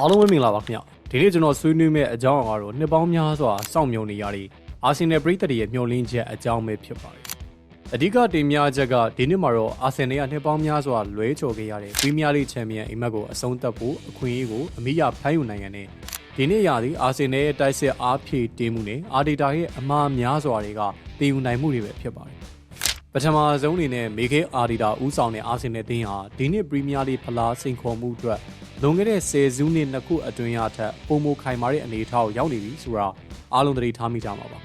အားလုံးပဲမင်္ဂလာပါခင်ဗျဒီနေ့ကျွန်တော်ဆွေးနွေးမယ့်အကြောင်းအရာကတော့နှစ်ပေါင်းများစွာစောင့်မျှော်နေရတဲ့အာဆင်နယ်ပရိသတ်တွေရဲ့မျှော်လင့်ချက်အကြောင်းပဲဖြစ်ပါတယ်အဓိကတင်များချက်ကဒီနှစ်မှာတော့အာဆင်နယ်ကနှစ်ပေါင်းများစွာလွဲချော်ခဲ့ရတဲ့ပရီးမီးယားလိချန်ပီယံအိမ်မက်ကိုအဆုံးသတ်ဖို့အခွင့်အရေးကိုအမိရဖမ်းယူနိုင်ရတဲ့ဒီနေ့ရာသီအာဆင်နယ်ရဲ့တိုက်စစ်အားဖြည့်တင်းမှုနဲ့အာဒီတာရဲ့အမှားများစွာတွေကတည်ယူနိုင်မှုတွေပဲဖြစ်ပါတယ်ပထမဆုံးအနေနဲ့မေခဲအာဒီတာဦးဆောင်တဲ့အာဆင်နယ်တင်းဟာဒီနှစ်ပရီးမီးယားလိဖလားစိန်ခေါ်မှုအတွက် လွန်ခဲ့တဲ့10စုနှစ်နှစ်ခုအတွင်းအထက်ပုံမခိုင်မာတဲ့အနေအထားကိုရောက်နေပြီဆိုတာအားလုံးသတိထားမိကြမှာပါ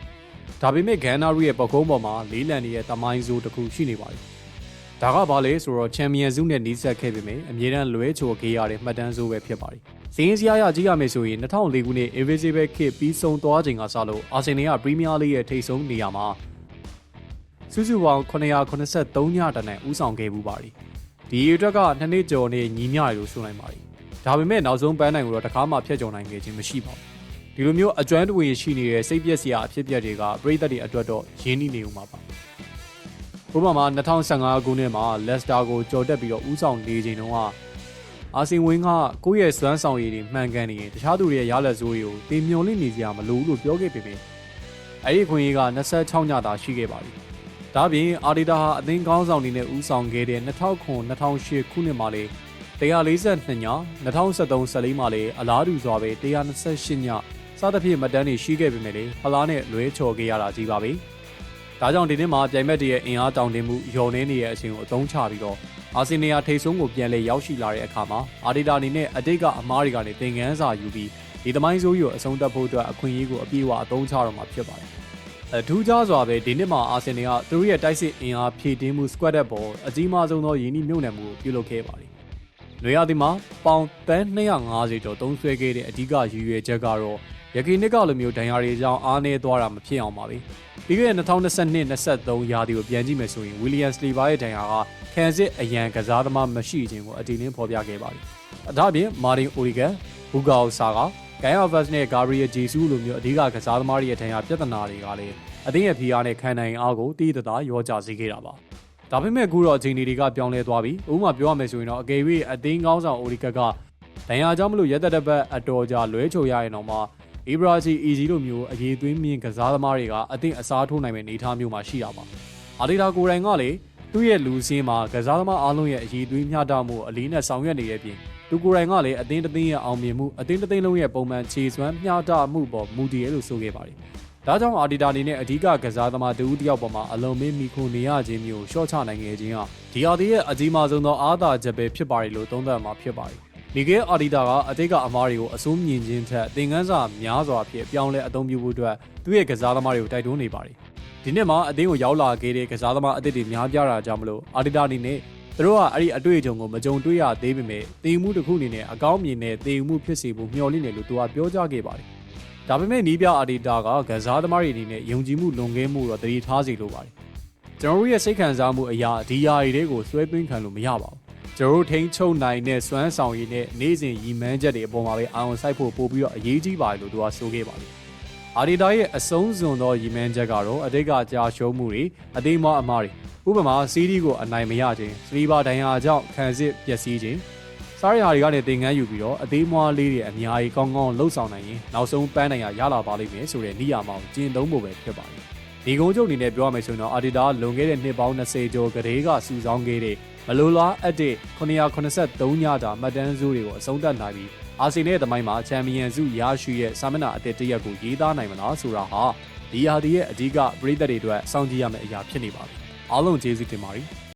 ဒါပေမဲ့ဂန်နာရီရဲ့ပကုံးပေါ်မှာလေးလံရဲ့တမိုင်းဆိုးတစ်ခုရှိနေပါတယ်ဒါကဘာလဲဆိုတော့ချန်ပီယံစုနဲ့နီးစပ်ခဲ့ပေမဲ့အမြဲတမ်းလွဲချော်ခဲ့ရတဲ့မှတ်တမ်းဆိုးပဲဖြစ်ပါတယ်စင်းစရာရကြည့်ရမယ်ဆိုရင်2004ခုနှစ် Invisible Kid ပြီးဆုံးသွားချိန်ကစလို့အာဆင်နယ်ကပရီးမီးယားလိရဲ့ထိပ်ဆုံးနေရာမှာစုစုပေါင်း983ညတန်းဦးဆောင်ခဲ့မှုပါတယ်။ဒီအတွက် ကနှစ်နှစ်ကျော်နဲ့ညီမျှရလို့ဆိုနိုင်ပါတယ်။ ဒါပေမဲ့နောက်ဆုံးပန်းနိုင်ကိုတော့တကားမှဖျက်ကျော်နိုင်ခဲ့ခြင်းမရှိပါဘူး။ဒီလိုမျိုးအကျွမ်းတဝင်ရှိနေတဲ့စိတ်ပြက်စရာအဖြစ်အပျက်တွေကပြည်သက်တွေအတွက်တော့ရင်းနှီးနေဦးမှာပါ။ဥပမာ2015ခုနှစ်မှာလက်စတာကိုကြော်တက်ပြီးတော့ဦးဆောင်နေချိန်တုန်းကအာဆင်ဝင်းကကိုယ့်ရဲ့စွမ်းဆောင်ရည်တွေမှန်ကန်နေရင်တခြားသူတွေရဲ့ရလက်စိုးတွေကိုတင်မြုံလိနေစရာမလိုဘူးလို့ပြောခဲ့ပေမဲ့အဲ့ဒီခွင့်ရေးက26ညတာရှိခဲ့ပါလိမ့်။ဒါ့အပြင်အာဒီတာဟာအသင်းကောင်းဆောင်တွေနဲ့ဦးဆောင်ခဲ့တဲ့2009-2008ခုနှစ်မှာလေ 142ည2013-14မှာလေအလားတူစွာပဲ128ညစသဖြင့်မတန်းတွေရှိခဲ့ပေမဲ့လေဖလားနဲ့လွဲချော်ခဲ့ရတာကြီးပါပဲ။ဒါကြောင့်ဒီနေ့မှာပြိုင်ဘက်တွေရဲ့အင်အားတောင်းတင်းမှုညှော်နှင်းနေတဲ့အချိန်ကိုအသုံးချပြီးတော့အာဆင်နယ်ထိပ်ဆုံးကိုပြန်လဲရောက်ရှိလာတဲ့အခါမှာအာဒီတာအနေနဲ့အတိတ်ကအမားတွေကနေသင်ခန်းစာယူပြီးဒီသမိုင်းဆိုးကြီးကိုအဆုံးသတ်ဖို့အတွက်အခွင့်အရေးကိုအပြည့်အဝအသုံးချတော့မှာဖြစ်ပါတယ်။အထူးခြားစွာပဲဒီနှစ်မှာအာဆင်နယ်ကသူတို့ရဲ့တိုက်စစ်အင်အားဖြည့်တင်းမှု squad တဲ့ပေါ်အကြီးမားဆုံးသောယင်းနှိမ့်မြုပ်နှံမှုကိုပြုလုပ်ခဲ့ပါတယ်။ နွေရာသီမှာပေါင်တန်း250ကျော်သုံးဆွဲခဲ့တဲ့အဓိကရည်ရွယ်ချက်ကတော့ရခိုင်နှစ်ကလိုမျိုးဒဏ်ရာတွေကြောင့်အားနည်းသွားတာမဖြစ်အောင်ပါပဲ။ပြီးခဲ့တဲ့2022-23ရာသီကိုပြန်ကြည့်မယ်ဆိုရင်ဝီလီယမ်စလီဗာရဲ့ဒဏ်ရာကခံစစ်အရန်ကစားသမားမရှိခြင်းကိုအတည်င်းဖော်ပြခဲ့ပါတယ်။ဒါ့အပြင်မာတင်အိုရီဂန်ဘူဂါအိုဆာကဂိုင်အာဗတ်စ်နဲ့ဂါဘရီယယ်ဂျေဆူးလိုမျိုးအဓိကကစားသမားတွေရဲ့ဒဏ်ရာပြဿနာတွေကလည်းအသင်းရဲ့ဖိအားနဲ့ခံနိုင်အားကိုတည်တသာရောကြစေခဲ့တာပါ။ ဒါပေမဲ့အခုတော့အချိန်တွေကပြောင်းလဲသွားပြီ။ဥပမာပြောရမယ်ဆိုရင်တော့အကယ်၍အသင်းကောင်းဆောင်အိုရီကတ်ကဒဏ်ရာကြောင့်မလို့ရက်သက်တစ်ပတ်အတော်ကြာလွဲချိုရရင်တော့မှအီဘရာဂျီအီဂျီလိုမျိုးအရေးသွင်းမြင့်ကစားသမားတွေကအသင်းအစားထိုးနိုင်မယ့်အနေအထားမျိုးမှာရှိတာပါ။အာဒီတာကိုယ်တိုင်ကလည်းသူ့ရဲ့လူစင်းမှာကစားသမားအားလုံးရဲ့အရေးသွင်းမျှတမှုအလေးနဲ့ဆောင်ရွက်နေတဲ့အပြင်သူကိုယ်တိုင်ကလည်းအသင်းတစ်သင်းရဲ့အောင်မြင်မှုအသင်းတစ်သင်းလုံးရဲ့ပုံမှန်ခြေစွမ်းမျှတမှုပေါ်မူတည်ရလို့ဆိုခဲ့ပါတယ်။ ဒါကြောင့်အာဒီတာအနေနဲ့အဓိကကစားသမားတဦးတစ်ယောက်ပေါ်မှာအလုံးမင်းမိခိုနေရခြင်းမျိုးရှော့ချနိုင်ခဲ့ခြင်းဟာဒီအာဒီရဲ့အကြီးမားဆုံးသောအားသာချက်ပဲဖြစ်ပါတယ်လို့သုံးသပ်မှာဖြစ်ပါတယ်။ဒီကဲအာဒီတာကအတိတ်ကအမားတွေကိုအစိုးမြင်ခြင်းထက်သင်ခန်းစာများစွာဖြင့်ပြောင်းလဲအသုံးပြုဖို့အတွက်သူ့ရဲ့ကစားသမားတွေကိုတိုက်တွန်းနေပါတယ်။ဒီနှစ်မှာအသင်းကိုရောက်လာခဲ့တဲ့ကစားသမားအသစ်တွေများပြားတာကြောင့်မလို့အာဒီတာအနေနဲ့သူတို့ကအဲ့ဒီအတွေ့အကြုံကိုမကြုံတွေ့ရသေးပေမဲ့တည်မှုတစ်ခုအနေနဲ့အကောင်းမြင်တဲ့တည်မှုဖြစ်စေဖို့မျှော်လင့်တယ်လို့သူကပြောကြားခဲ့ပါတယ်။ ဒါပေမဲ့နီးပြအာဒီတာကကစားသမားတွေအနေနဲ့ယုံကြည်မှုလွန်ကဲမှုတော့တတိထားစီလိုပါတယ်။ကျွန်တော်တို့ရဲ့စိတ်ခံစားမှုအရာဒီယာရီတွေကိုဆွဲသွင်းခံလို့မရပါဘူး။ကျွန်တော်တို့ထိန်းချုပ်နိုင်တဲ့စွမ်းဆောင်ရည်နဲ့နေ့စဉ်ရည်မှန်းချက်တွေအပေါ်မှာပဲအာရုံစိုက်ဖို့ပို့ပြီးတော့အရေးကြီးပါတယ်လို့သူကဆိုခဲ့ပါတယ်။အာဒီတာရဲ့အဆုံးစွန်သောရည်မှန်းချက်ကတော့အတိတ်ကကြာရှုံးမှုတွေအသိမအမားတွေဥပမာစီးဒီကိုအနိုင်မရခြင်းစလီဘာဒိုင်ယာကြောင့်ခံစစ်ပျက်စီးခြင်း စားရဟာတွေကနေတင်ငန်းယူပြီးတော့အသေးမွားလေးတွေအများကြီးကောင်းကောင်းလှုပ်ဆောင်နိုင်ရင်နောက်ဆုံးပန်းနိုင်ရရလာပါလိမ့်မယ်ဆိုတဲ့နေရာမှာကျင့်သုံးဖို့ပဲဖြစ်ပါတယ်ဒီကုန်းချုပ်အနေနဲ့ပြောရမယ်ဆိုရင်တော့အာဒီတာလွန်ခဲ့တဲ့နှစ်ပေါင်း20ကျော်ကလေးကစူဆောင်းခဲ့တဲ့မလိုလားအပ်တဲ့983ညတာမှတ်တမ်းစုတွေကိုအဆုံးသတ်နိုင်ပြီးအာဆီနယ်သမိုင်းမှာချန်ပီယံစုရရှိရဲ့စာမျက်နှာအသစ်တစ်ရက်ကိုရေးသားနိုင်မလားဆိုတာဟာဒီဟာဒီရဲ့အဓိကပြည်သက်တွေအတွက်စောင့်ကြည့်ရမယ့်အရာဖြစ်နေပါပြီအားလုံးကျေးဇူးတင်ပါတယ်